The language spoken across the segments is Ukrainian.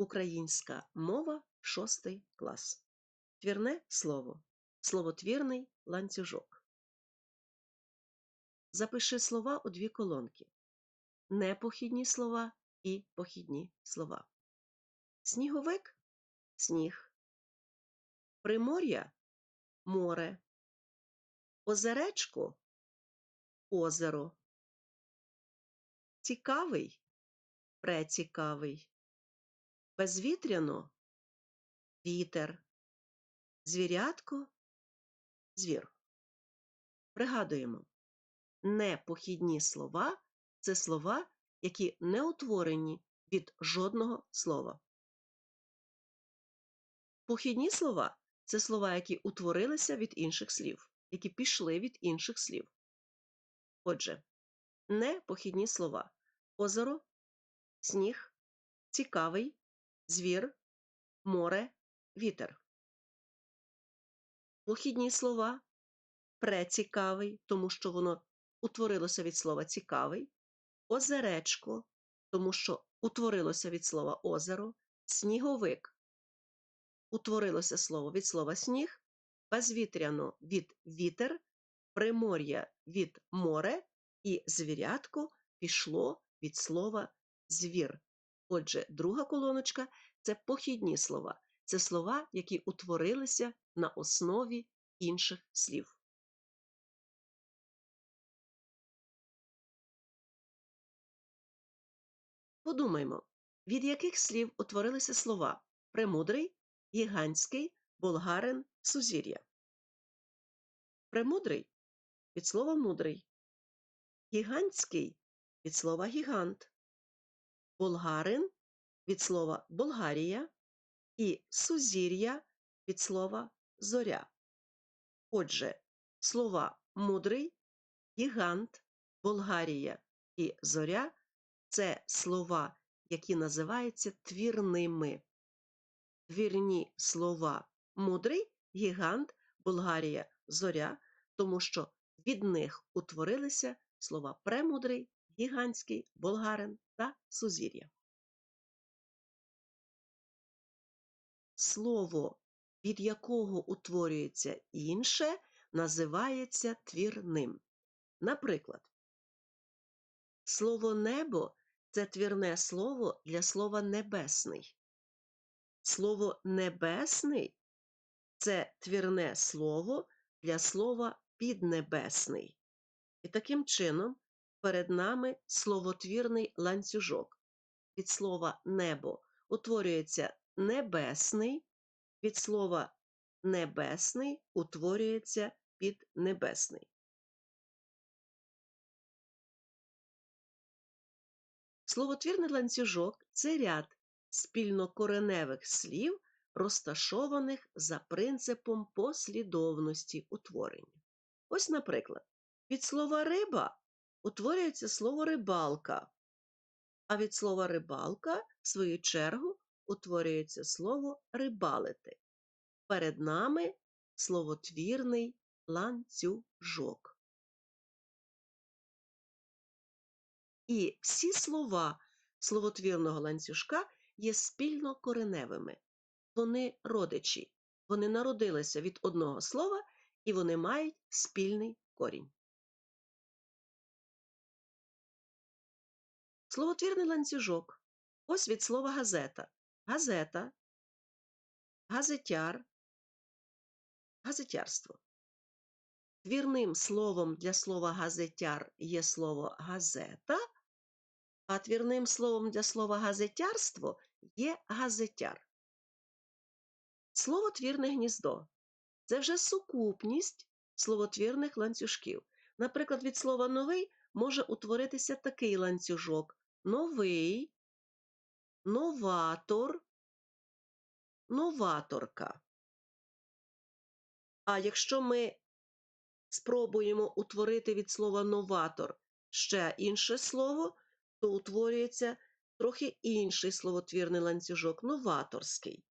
Українська мова, шостий клас. Твірне слово. Словотвірний ланцюжок. Запиши слова у дві колонки. Непохідні слова і похідні слова. Сніговик сніг. Примор'я море. Озеречко озеро. Цікавий прецікавий. Безвітряно вітер. Звірятко звір. Пригадуємо, непохідні слова це слова, які не утворені від жодного слова. Похідні слова це слова, які утворилися від інших слів, які пішли від інших слів. Отже, непохідні слова озеро, сніг, цікавий, звір, море, вітер. Похідні слова прецікавий, тому що воно утворилося від слова цікавий, озеречко, тому що утворилося від слова озеро, сніговик. Утворилося слово від слова сніг, безвітряно від вітер, примор'я від море і звірятко пішло від слова звір. Отже, друга колоночка це похідні слова. Це слова, які утворилися на основі інших слів. Подумаймо, від яких слів утворилися слова премудрий, гігантський, болгарин, сузір'я. Премудрий від слова мудрий, гігантський від слова гігант, болгарин від слова Болгарія і сузір'я від слова зоря. Отже, слова мудрий, гігант, Болгарія і зоря це слова, які називаються твірними. Твірні слова мудрий, гігант, Болгарія, зоря, тому що від них утворилися слова премудрий, гігантський, болгарин та сузір'я. Слово, від якого утворюється інше, називається твірним. Наприклад, слово небо це твірне слово для слова небесний. Слово небесний це твірне слово для слова піднебесний. І таким чином перед нами словотвірний ланцюжок. Від слова небо утворюється небесний, від слова небесний утворюється піднебесний. Словотвірний ланцюжок це ряд спільнокореневих слів, розташованих за принципом послідовності утворення. Ось, наприклад, від слова риба утворюється слово рибалка, а від слова рибалка, в свою чергу, утворюється слово рибалити. Перед нами словотвірний ланцюжок. І всі слова словотвірного ланцюжка є спільно кореневими. Вони родичі, вони народилися від одного слова і вони мають спільний корінь. Словотвірний ланцюжок. Ось від слова газета. Газета, газетяр, газетярство. Твірним словом для слова газетяр є слово газета, а твірним словом для слова газетярство є газетяр. Слово твірне гніздо це вже сукупність словотвірних ланцюжків. Наприклад, від слова новий може утворитися такий ланцюжок новий, новатор, новаторка. А якщо ми спробуємо утворити від слова новатор ще інше слово, то утворюється трохи інший словотвірний ланцюжок новаторський.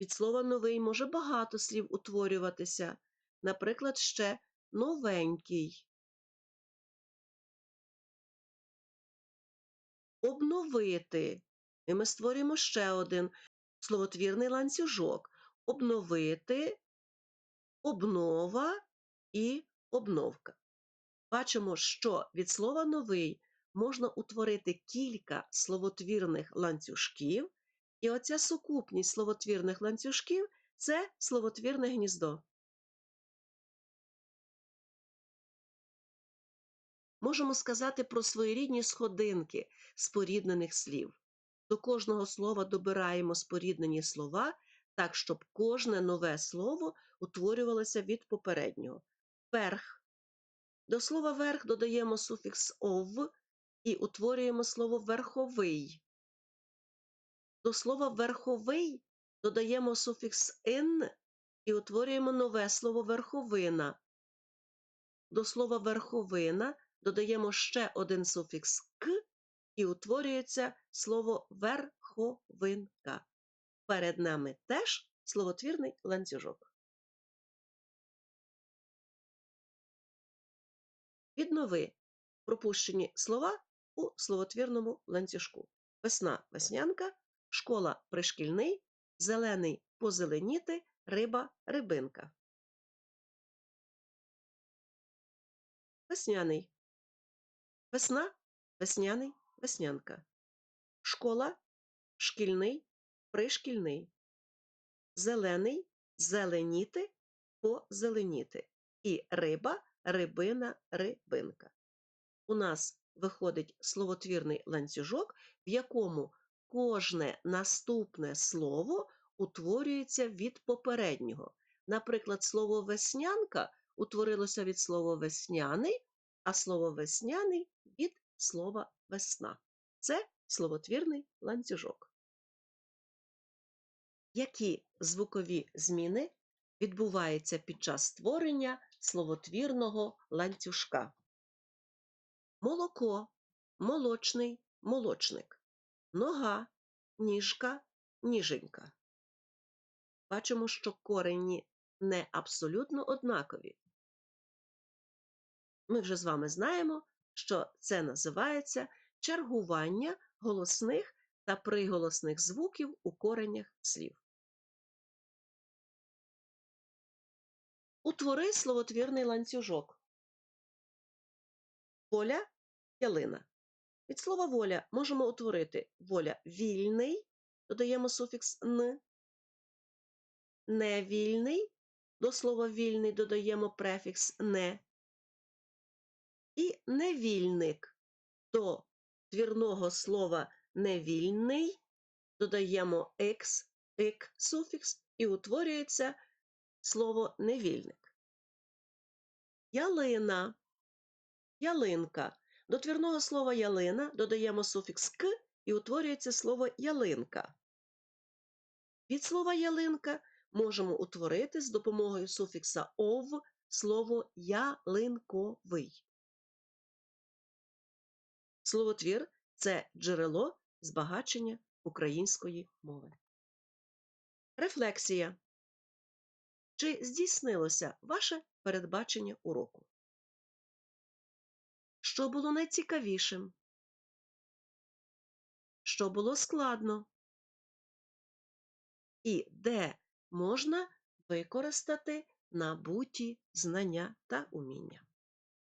Від слова новий може багато слів утворюватися, наприклад, ще новенький. Обновити І ми створюємо ще один словотвірний ланцюжок. Обновити, обнова і обновка. Бачимо, що від слова новий можна утворити кілька словотвірних ланцюжків, і оця сукупність словотвірних ланцюжків це словотвірне гніздо. Можемо сказати про своєрідні сходинки споріднених слів. До кожного слова добираємо споріднені слова, так, щоб кожне нове слово утворювалося від попереднього. Верх. До слова верх додаємо суфікс ов і утворюємо слово верховий. До слова верховий додаємо суфікс ин і утворюємо нове слово верховина. До слова верховина додаємо ще один суфікс к і утворюється слово верховинка. Перед нами теж словотвірний ланцюжок. Віднови пропущені слова у словотвірному ланцюжку. Весна веснянка, школа пришкільний, зелений позеленіти, риба рибинка. Весняний. Весна весняний веснянка. Школа шкільний пришкільний. Зелений зеленіти позеленіти. І риба рибина рибинка. У нас виходить словотвірний ланцюжок, в якому кожне наступне слово утворюється від попереднього. Наприклад, слово веснянка утворилося від слова весняний, а слово весняний від слова весна. Це словотвірний ланцюжок. Які звукові зміни відбуваються під час створення словотвірного ланцюжка? Молоко, молочний, молочник, нога, ніжка, ніженька. Бачимо, що корені не абсолютно однакові. Ми вже з вами знаємо, що це називається чергування голосних та приголосних звуків у коренях слів. Утвори словотвірний ланцюжок. Воля ялина. Від слова воля можемо утворити воля вільний, додаємо суфікс н, невільний, до слова вільний додаємо префікс не. І невільник до твірного слова невільний додаємо екс, ик суфікс і утворюється слово невільник. Ялина, ялинка. До твірного слова ялина додаємо суфікс к і утворюється слово ялинка. Від слова ялинка можемо утворити з допомогою суфікса ов слово ялинковий. Словотвір це джерело збагачення української мови. Рефлексія. Чи здійснилося ваше передбачення уроку? Що було найцікавішим? Що було складно? І де можна використати набуті знання та уміння?